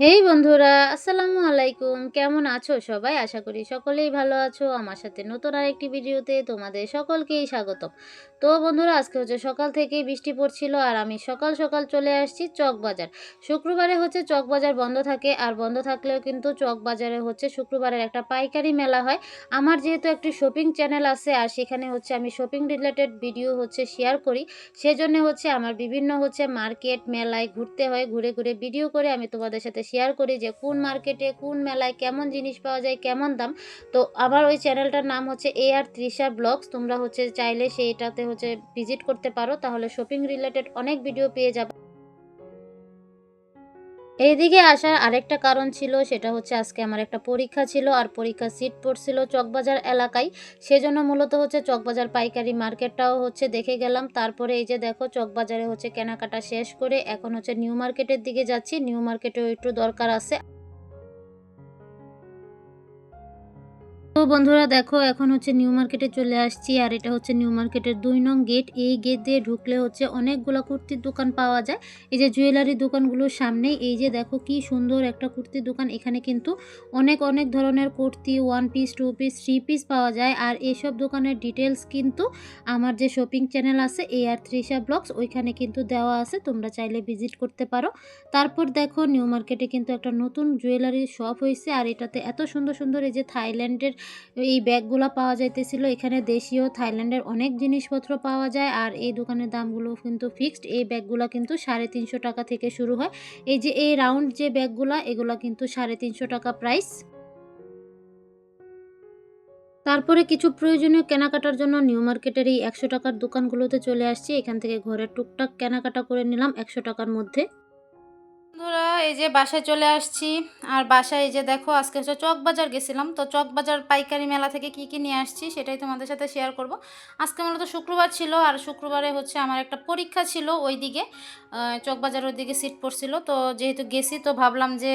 হেই বন্ধুরা, আসসালামু আলাইকুম। কেমন আছো সবাই? আশা করি সকলেই ভালো আছো। আমার সাথে নতুন আরেকটি ভিডিওতে তোমাদের সকলকেই স্বাগতম। তো বন্ধুরা, আজকে হচ্ছে সকাল থেকেই বৃষ্টি পড়ছিল আর আমি সকাল সকাল চলে আসছি চকবাজার। শুক্রবারে হচ্ছে চকবাজার বন্ধ থাকে আর বন্ধ থাকলেও কিন্তু চকবাজারে হচ্ছে শুক্রবারের একটা পাইকারি মেলা হয়। আমার যেহেতু একটি শপিং চ্যানেল আছে আর সেখানে হচ্ছে আমি শপিং রিলেটেড ভিডিও হচ্ছে শেয়ার করি, সেজন্য হচ্ছে আমার বিভিন্ন হচ্ছে মার্কেট মেলায় ঘুরতে হয়, ঘুরে ঘুরে ভিডিও করে আমি তোমাদের সাথে শেয়ার করি যে কোন মার্কেটে কোন মেলায় কেমন জিনিস পাওয়া যায়, কেমন দাম। তো আমার ওই চ্যানেলটার নাম হচ্ছে এ আর তৃষা ব্লগস। তোমরা হচ্ছে চাইলে সেইটাতে হচ্ছে ভিজিট করতে পারো। তাহলে শপিং রিলেটেড অনেক ভিডিও পেয়ে যাবে। এইদিকে আসার আরেকটা কারণ ছিল, সেটা হচ্ছে আজকে আমার একটা পরীক্ষা ছিল আর পরীক্ষা সিট পড়ছিল চকবাজার এলাকায়। সেজন্য মূলত হচ্ছে চকবাজার পাইকারি মার্কেটটাও হচ্ছে দেখে গেলাম। তারপরে এই যে দেখো, চকবাজারে হচ্ছে কেনাকাটা শেষ করে এখন হচ্ছে নিউ মার্কেটের দিকে যাচ্ছি। নিউ মার্কেটেও একটু দরকার আছে। তো বন্ধুরা দেখো, এখন হচ্ছে নিউ মার্কেটে চলে আসছি, আর এটা হচ্ছে নিউ মার্কেটের দুই নং গেট এই গেট দিয়ে ঢুকলে হচ্ছে অনেকগুলো কুর্তির দোকান পাওয়া যায়। এই যে জুয়েলারি দোকানগুলোর সামনেই এই যে দেখো কি সুন্দর একটা কুর্তির দোকান। এখানে কিন্তু অনেক অনেক ধরনের kurti one piece two piece three piece পাওয়া যায়। আর এইসব দোকানের ডিটেলস কিন্তু আমার যে শপিং চ্যানেল আছে এ আর ত্রিশা ব্লগস ওইখানে কিন্তু দেওয়া আছে। তোমরা চাইলে ভিজিট করতে পারো। তারপর দেখো নিউ মার্কেটে কিন্তু একটা নতুন জুয়েলারি শপ হয়েছে আর এটাতে এত সুন্দর সুন্দর এই যে থাইল্যান্ডের এই ব্যাগগুলো পাওয়া যাইতেছিল। এখানে দেশীয়, থাইল্যান্ডের অনেক জিনিসপত্র পাওয়া যায় আর এই দোকানের দামগুলো কিন্তু ফিক্সড। এই ব্যাগগুলো কিন্তু সাড়ে তিনশো টাকা থেকে শুরু হয়। এই যে এই রাউন্ড যে ব্যাগগুলো, এগুলো কিন্তু সাড়ে তিনশো টাকা প্রাইস। তারপরে কিছু প্রয়োজনীয় কেনাকাটার জন্য নিউ মার্কেটের এই একশো টাকার দোকানগুলোতে চলে আসছি। এখান থেকে ঘরের টুকটাক কেনাকাটা করে নিলাম একশো টাকার মধ্যে। বন্ধুরা, এই যে বাসায় চলে আসছি। আর বাসায় এই যে দেখো, আজকে হচ্ছে চকবাজার গেছিলাম। তো চকবাজার পাইকারি মেলা থেকে কি কি নিয়ে আসছি সেটাই তোমাদের সাথে শেয়ার করব। আজকে মূলত শুক্রবার ছিল, আর শুক্রবারে হচ্ছে আমার একটা পরীক্ষা ছিল ওই দিকে চকবাজার ওই দিকে সিট পড়ছিল। তো যেহেতু গেছি, তো ভাবলাম যে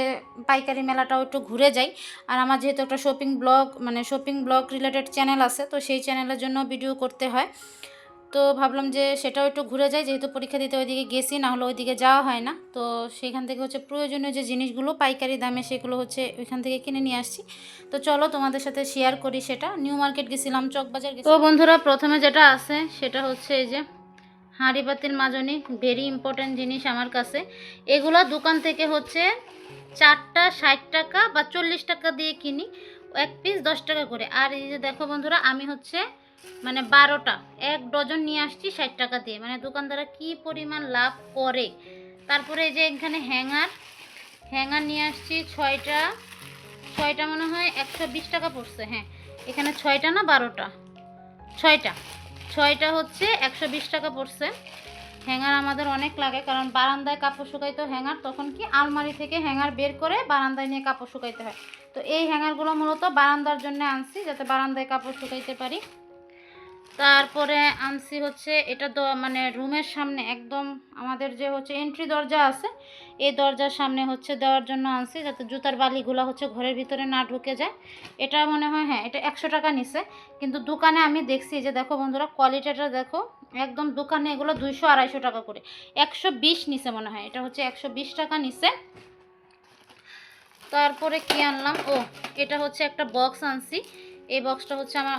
পাইকারি মেলাটাও একটু ঘুরে যাই। আর আমার যেহেতু একটা শপিং ব্লগ মানে শপিং ব্লগ রিলেটেড চ্যানেল আছে, তো সেই চ্যানেলের জন্য ভিডিও করতে হয়। তো ভাবলাম যে সেটাও একটু ঘুরে যায় যেহেতু পরীক্ষা দিতে ওইদিকে গেছি না হলে ওইদিকে যাওয়া হয় না। তো সেখান থেকে হচ্ছে প্রয়োজনীয় যে জিনিসগুলো পাইকারি দামে সেগুলো হচ্ছে ওইখান থেকে কিনে নিয়ে আসছি। তো চলো তোমাদের সাথে শেয়ার করি সেটা। নিউ মার্কেট গেছিলাম চকবাজার তো বন্ধুরা প্রথমে যেটা আছে সেটা হচ্ছে এই যে হাঁড়ি পাতিল মাজনি ভেরি ইম্পর্ট্যান্ট জিনিস আমার কাছে। এগুলো দোকান থেকে হচ্ছে চারটা ষাট টাকা বা চল্লিশ টাকা দিয়ে কিনি এক পিস দশ টাকা করে। আর এই যে দেখো বন্ধুরা আমি হচ্ছে মানে বারোটা। এক ডজন নিয়ে আসছি ষাট টাকা দিয়ে। মানে দোকানদাররা কি পরিমাণ লাভ করে? তারপরে এই যে এখানে হ্যাঙ্গার। হ্যাঙ্গার নিয়ে আসছি ছয়টা। ছয়টা মনে হয় একশো বিশ টাকা পড়ছে হ্যাঁ। এখানে ছয়টা না বারোটা? ছয়টা। ছয়টা হচ্ছে একশো বিশ টাকা পড়ছে। হ্যাঙ্গার আমাদের অনেক লাগে, কারণ বারান্দায় কাপড় শুকাইতে হ্যাঙ্গার, তখন কি আলমারি থেকে হ্যাঙ্গার বের করে বারান্দায় নিয়ে কাপড় শুকাইতে হয়। তো এই হ্যাঙ্গারগুলো মূলত বারান্দার জন্য আনছি, যাতে বারান্দায় কাপড় শুকাইতে পারি। তারপরে আনছি হচ্ছে, এটা তো মানে রুমের সামনে একদম আমাদের যে হচ্ছে এন্ট্রি দরজা আছে, এই দরজার সামনে হচ্ছে দেওয়ার জন্য আনছি যাতে জুতার বালিগুলো হচ্ছে ঘরের ভিতরে না ঢুকে যায়। এটা মনে হয় হ্যাঁ এটা একশো টাকা নিছে, কিন্তু দোকানে আমি দেখছি যে দেখো বন্ধুরা, কোয়ালিটিটা দেখো, একদম দোকানে এগুলো দুইশো আড়াইশো টাকা করে, একশো বিশ নিছে মনে হয়, এটা হচ্ছে একশো বিশ টাকা নিছে। তারপরে কি আনলাম? ও, এটা হচ্ছে একটা বক্স আনছি এই বক্সটা হচ্ছে আমার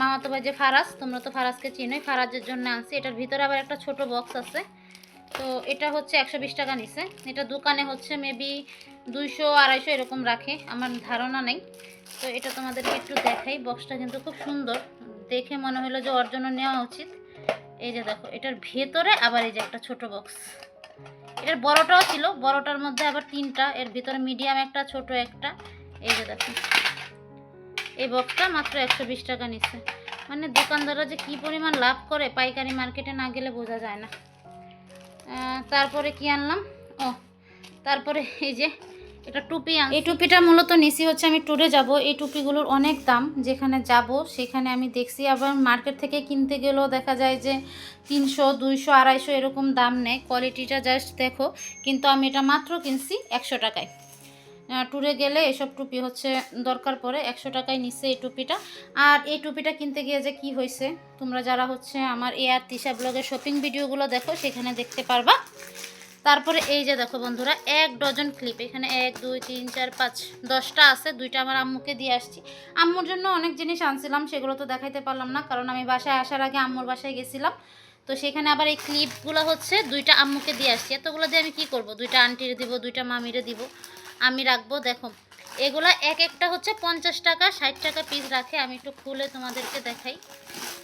মামাতো ভাই যে ফারাস তোমরা তো ফারাসকে চিনোই, ফারাজের জন্য আনছি। এটার ভিতরে আবার একটা ছোট বক্স আছে। তো এটা হচ্ছে একশো বিশ টাকা নিছে। এটা দোকানে হচ্ছে মেবি দুইশো, আড়াইশো এরকম রাখে, আমার ধারণা নেই। তো এটা তোমাদেরকে একটু দেখাই বক্সটা কিন্তু খুব সুন্দর। দেখে মনে হলো যে ওর জন্য নেওয়া উচিত। এই যে দেখো, এটার ভেতরে আবার এই যে একটা ছোট বক্স এটার বড়টাও ছিল, বড়টার মধ্যে আবার তিনটা, এর ভিতরে মিডিয়াম একটা, ছোট একটা। এই যে দেখো। এই বক্সটা মাত্র একশো বিশ টাকা নিচ্ছে। মানে দোকানদাররা যে কি পরিমাণ লাভ করে পাইকারি মার্কেটে না গেলে বোঝা যায় না। তারপরে কি আনলাম? ও, তারপরে এই যে এটা টুপি আন এই টুপিটা মূলত নিছি হচ্ছে আমি ট্যুরে যাব। এই টুপিগুলোর অনেক দাম। যেখানে যাব সেখানে আমি দেখছি। আবার মার্কেট থেকে কিনতে গেলেও দেখা যায় যে তিনশো, দুইশো, আড়াইশো এরকম দাম নেয়। কোয়ালিটিটা জাস্ট দেখো। কিন্তু আমি এটা মাত্র কিনছি একশো টাকায়। ট্যুরে গেলে এসব টুপি হচ্ছে দরকার পড়ে। একশো টাকায় নিচ্ছে এই টুপিটা। আর এই টুপিটা কিনতে গিয়ে যে কি হয়েছে, তোমরা যারা হচ্ছে আমার এ আর তিশা ব্লগের শপিং ভিডিওগুলো দেখো, সেখানে দেখতে পারবা। তারপরে এই যে দেখো বন্ধুরা, এক ডজন ক্লিপ এখানে এক, দুই, তিন, চার, পাঁচ, দশটা আছে। দুইটা আমার আম্মুকে দিয়ে আসছি। আম্মুর জন্য অনেক জিনিস আনছিলাম, সেগুলো তো দেখাইতে পারলাম না, কারণ আমি বাসায় আসার আগে আম্মুর বাসায় গেছিলাম। তো সেখানে আবার এই ক্লিপগুলো হচ্ছে দুইটা আম্মুকে দিয়ে আসছি। এতগুলো দিয়ে আমি কি করব? দুইটা আন্টিরে দিব, দুইটা মামিরে দিব। আমি রাখব, দেখো। এগুলা এক একটা হচ্ছে পঞ্চাশ টাকা, ষাট টাকা পিস রাখে। আমি একটু খুলে তোমাদেরকে দেখাই।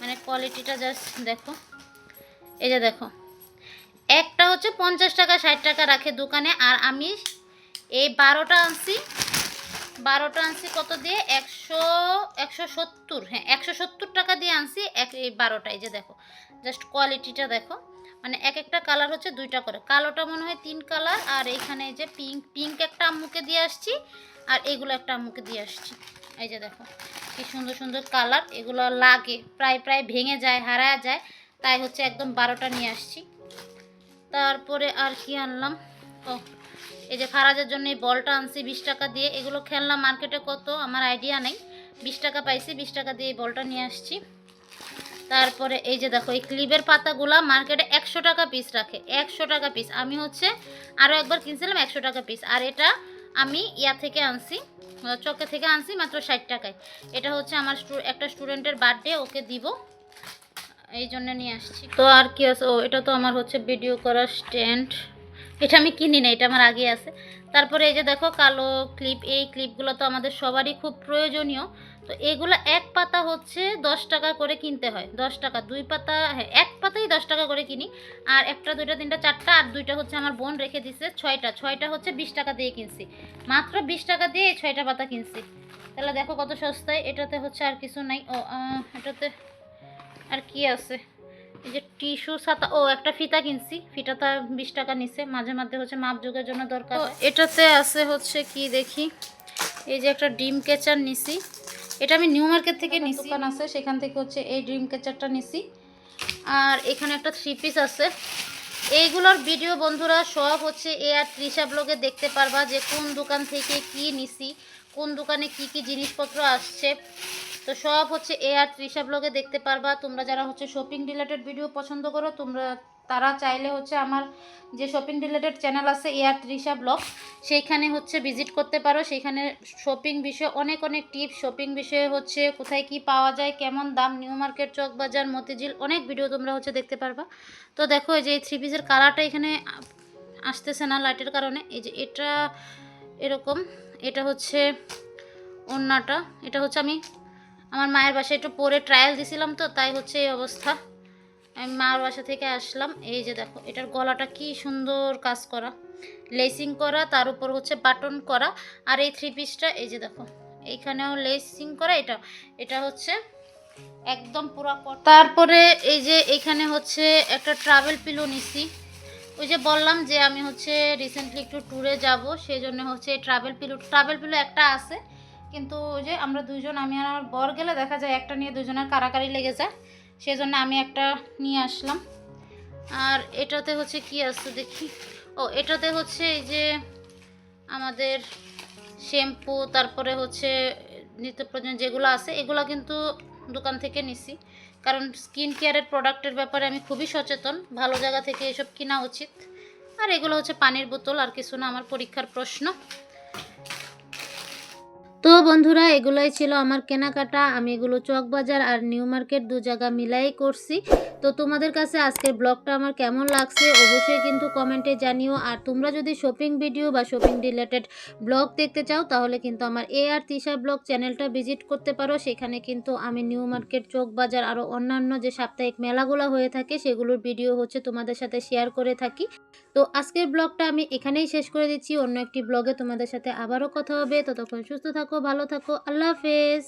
মানে কোয়ালিটিটা জাস্ট দেখো। এই যে দেখো। একটা হচ্ছে পঞ্চাশ টাকা, ষাট টাকা রাখে দোকানে। আর আমি এই বারোটা আনছি। বারোটা আনছি কত দিয়ে? একশো একশো সত্তর। হ্যাঁ একশো সত্তর টাকা দিয়ে আনছি এক এই বারোটা এই যে দেখো। জাস্ট কোয়ালিটিটা দেখো। মানে এক একটা কালার হচ্ছে দুইটা করে। কালোটা মনে হয় তিন কালার আর এখানে যে পিঙ্ক পিঙ্ক একটা আম্মুকে দিয়ে আসছি, আর এগুলো একটা আম্মুকে দিয়ে আসছি। এই যে দেখো, কি সুন্দর সুন্দর কালার এগুলো লাগে, প্রায় প্রায় ভেঙে যায়, হারায় যায়, তাই হচ্ছে একদম বারোটা নিয়ে আসছি। তারপরে আর কি আনলাম? ও, এই যে ফারাজের জন্য এই বলটা আনছি বিশ টাকা দিয়ে। এগুলো খেলনা মার্কেটে কত? আমার আইডিয়া নেই। বিশ টাকা পাইছি, বিশ টাকা দিয়ে এই বলটা নিয়ে আসছি। তারপরে এই যে দেখো, এই ক্লিপের পাতাগুলা মার্কেটে একশো টাকা পিস রাখে, একশো টাকা পিস আমি হচ্ছে আরও একবার কিনছিলাম একশো টাকা পিস আর এটা আমি ইয়া থেকে আনছি, চকে থেকে আনছি মাত্র ষাট টাকায়। এটা হচ্ছে আমার একটা স্টুডেন্টের বার্থডে ওকে দিব। এই জন্য নিয়ে আসছি। তো আর কি আছে? ও, এটা তো আমার হচ্ছে ভিডিও করার স্ট্যান্ড এটা আমি কিনি না, এটা আমার আগে আছে। তারপরে এই যে দেখো কালো ক্লিপ এই ক্লিপগুলো তো আমাদের সবারই খুব প্রয়োজনীয়। তো এগুলো এক পাতা হচ্ছে দশ টাকা করে কিনতে হয়। দশ টাকা, দুই পাতা হ্যাঁ এক পাতাই দশ টাকা করে কিনি। আর একটা, দুইটা, তিনটা, চারটা, আর দুইটা হচ্ছে আমার বোন রেখে দিছে ছয়টা। ছয়টা হচ্ছে বিশ টাকা দিয়ে কিনছি। মাত্র বিশ টাকা দিয়ে এই ছয়টা পাতা কিনছি। তাহলে দেখো কত সস্তায়। এটাতে হচ্ছে আর কিছু নাই। ও এটাতে আর কি আছে? এই যে টিস্যু ছাতা ও একটা ফিতা কিনছি। ফিতাটা বিশ টাকা নিছে। মাঝে মাঝে হচ্ছে মাপ যোগের জন্য দরকার এটাতে আছে হচ্ছে কি দেখি? এই যে একটা ডিম কেচার নিছি। এটা আমি নিউ মার্কেট থেকে নিছি। দোকান আছে সেখান থেকে হচ্ছে এই ডিম কেচারটা নিছি। আর এখানে একটা থ্রি পিস আছে। এইগুলোর ভিডিও বন্ধুরা সব হচ্ছে এ আর তৃষা ব্লগে দেখতে পারবা যে কোন দোকান থেকে কি নিছি কোন দোকানে কি কি জিনিসপত্র আসছে। তো সব হচ্ছে এ আর তৃষা ব্লগে দেখতে পারবা। তোমরা যারা হচ্ছে শপিং রিলেটেড ভিডিও পছন্দ করো, তোমরা, তারা চাইলে হচ্ছে আমার যে শপিং রিলেটেড চ্যানেল আছে এ আর তৃষা ব্লগ, সেইখানে হচ্ছে ভিজিট করতে পারো। সেইখানে শপিং বিষয়ে অনেক অনেক টিপস শপিং বিষয়ে হচ্ছে কোথায় কি পাওয়া যায়, কেমন দাম নিউ মার্কেট চক বাজার মতিঝিল, অনেক ভিডিও তোমরা হচ্ছে দেখতে পারবা। তো দেখো, এই যে এই থ্রি পিসের কালারটা এখানে আসতেছে না লাইটের কারণে। এই যে এটা এরকম, এটা হচ্ছে ওড়নাটা, এটা হচ্ছে আমি আমার মায়ের বাসায় একটু পরে ট্রায়াল দিছিলাম তো, তাই হচ্ছে এই অবস্থা। আমি মার বাসা থেকে আসলাম, এই যে দেখো, এটার গলাটা কি সুন্দর কাজ করা। লেসিং করা, তার উপর হচ্ছে বাটন করা, আর এই থ্রি পিসটা এই যে দেখো, এইখানেও লেসিং করা এটা এটা হচ্ছে একদম পুরো তারপরে এই যে এখানে হচ্ছে একটা ট্রাভেল পিলো নিছি। ওই যে বললাম যে আমি হচ্ছে রিসেন্টলি একটু ট্যুরে যাব সেই জন্য হচ্ছে ট্রাভেল পিলো ট্রাভেল পিলো একটা আছে কিন্তু ওই যে আমরা দুজন আমি আর আমার বর গেলে দেখা যায় একটা নিয়ে দুজনের কারাকারি লেগে যায়। সেই জন্য আমি একটা নিয়ে আসলাম। আর এটাতে হচ্ছে কি আছে দেখি? ও, এটাতে হচ্ছে এই যে আমাদের শ্যাম্পু, তারপরে হচ্ছে নিত্য প্রয়োজন যেগুলো আছে, এগুলো কিন্তু দোকান থেকে নিছি। কারণ স্কিন কেয়ারের প্রোডাক্টের ব্যাপারে আমি খুবই সচেতন। ভালো জায়গা থেকে এসব কেনা উচিত। আর এগুলো হচ্ছে পানির বোতল, আর কিছু না, আমার পরীক্ষার প্রশ্ন। তো বন্ধুরা, এগুলোই ছিল আমার কেনাকাটা। আমি এগুলো চকবাজার আর নিউ মার্কেট দু জায়গা মিলাই করছি। তো তোমাদের কাছে আজকের ব্লগটা আমার কেমন লাগছে অবশ্যই কিন্তু কমেন্টে জানিও। আর তোমরা যদি শপিং ভিডিও বা শপিং রিলেটেড ব্লগ দেখতে চাও, তাহলে কিন্তু আমার এ আর তিশা ব্লগ চ্যানেলটা ভিজিট করতে পারো। সেখানে কিন্তু আমি নিউ মার্কেট, চক বাজার আরও অন্যান্য যে সাপ্তাহিক মেলাগুলো হয়ে থাকে, সেগুলোর ভিডিও হচ্ছে তোমাদের সাথে শেয়ার করে থাকি। তো আজকের ব্লগটা আমি এখানেই শেষ করে দিচ্ছি। অন্য একটি ব্লগে তোমাদের সাথে আবারও কথা হবে। ততক্ষণ সুস্থ থাকো ভালো থাকো আল্লাহ হাফেজ।